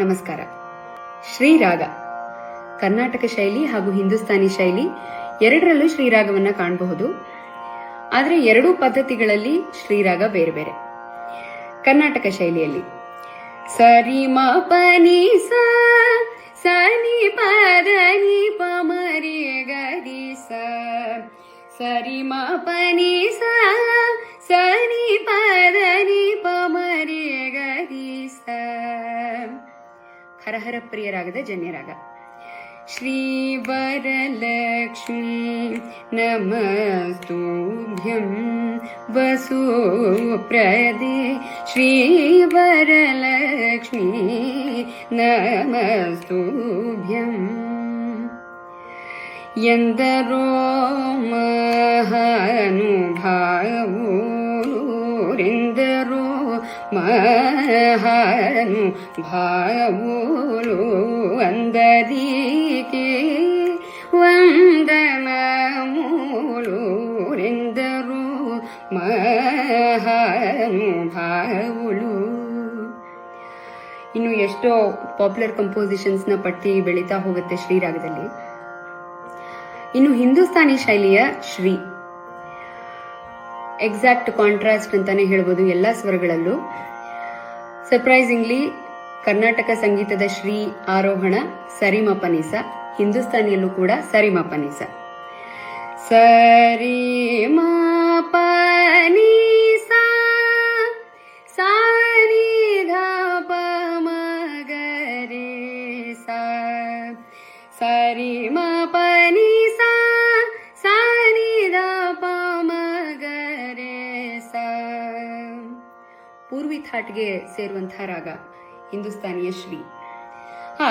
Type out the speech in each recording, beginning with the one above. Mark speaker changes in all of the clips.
Speaker 1: ನಮಸ್ಕಾರ. ಶ್ರೀರಾಗ ಕರ್ನಾಟಕ ಶೈಲಿ ಹಾಗೂ ಹಿಂದೂಸ್ತಾನಿ ಶೈಲಿ ಎರಡರಲ್ಲೂ ಶ್ರೀರಾಗವನ್ನ ಕಾಣಬಹುದು. ಆದರೆ ಎರಡೂ ಪದ್ಧತಿಗಳಲ್ಲಿ ಶ್ರೀರಾಗ ಬೇರೆ ಬೇರೆ. ಕರ್ನಾಟಕ ಶೈಲಿಯಲ್ಲಿ. ಸರಿ ಮ ಪನಿ ಸನಿ ಪದ ನಿ ಪ ಮರಿ ಗರಿ ಸರಿ ಮ ಪನಿ ಸ ಹರಹರ ಪ್ರಿಯರಾಗದ ಜನ್ಯರಾಗ ಶ್ರೀ ವರಲಕ್ಷ್ಮೀ ನಮಸ್ತುಭ್ಯಂ ವಸು ಪ್ರದೇ ಶ್ರೀ ವರಲಕ್ಷ್ಮೀ ಮಹಾನು ಭಾವೂಲು ಅಂದದೀಕೆ ವಂದನ ಮೂಲೂರೆಂದರೋ ಮಹಾನು ಭಾವುಳು ಇನ್ನು ಎಷ್ಟೋ ಪಾಪ್ಯುಲರ್ ಕಂಪೋಸಿಷನ್ಸ್ನ ಪಟ್ಟಿ ಬೆಳೀತಾ ಹೋಗುತ್ತೆ ಶ್ರೀರಾಗದಲ್ಲಿ. ಇನ್ನು ಹಿಂದೂಸ್ತಾನಿ ಶೈಲಿಯ ಶ್ರೀ ಎಕ್ಸಾಕ್ಟ್ ಕಾಂಟ್ರಾಸ್ಟ್ ಅಂತಾನೆ ಹೇಳ್ಬೋದು ಎಲ್ಲ ಸ್ವರಗಳಲ್ಲೂ. ಸರ್ಪ್ರೈಸಿಂಗ್ಲಿ ಕರ್ನಾಟಕ ಸಂಗೀತದ ಶ್ರೀ ಆರೋಹಣ ಸರಿಮಪನಿಸ, ಹಿಂದೂಸ್ತಾನಿಯಲ್ಲೂ ಕೂಡ ಸರಿಮಪನಿಸ. ಸರಿ ಪನಿಸ ಸಾರಿ ಪ ಸಾ ಸರಿ ಮ ಪೂರ್ವಿ ಥಾಟ್ಗೆ ಸೇರುವಂತಹ ರಾಗ ಹಿಂದೂಸ್ತಾನಿಯ ಶ್ರೀ. ಆ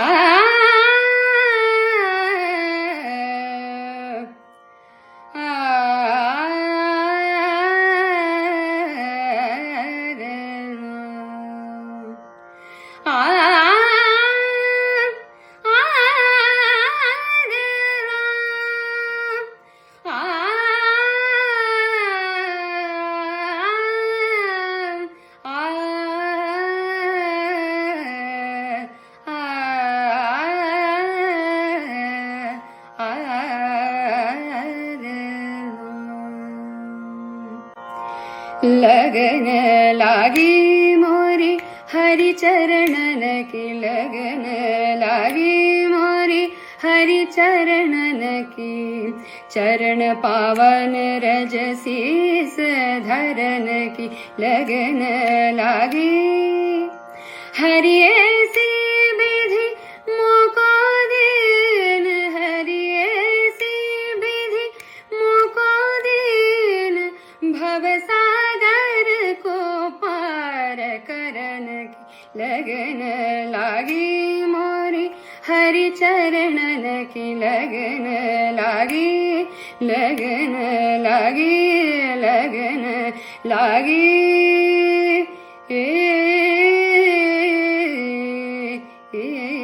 Speaker 1: लगन लागी मोरी हरि चरणन की लगन लागी मोरी हरि चरणन की चरण पावन रज शीस धरन की लगन लागी। हरि लगन ली मोरि। हरि चरणी लगन ली लगन ली लगन लागे। ए, ए, ए, ए।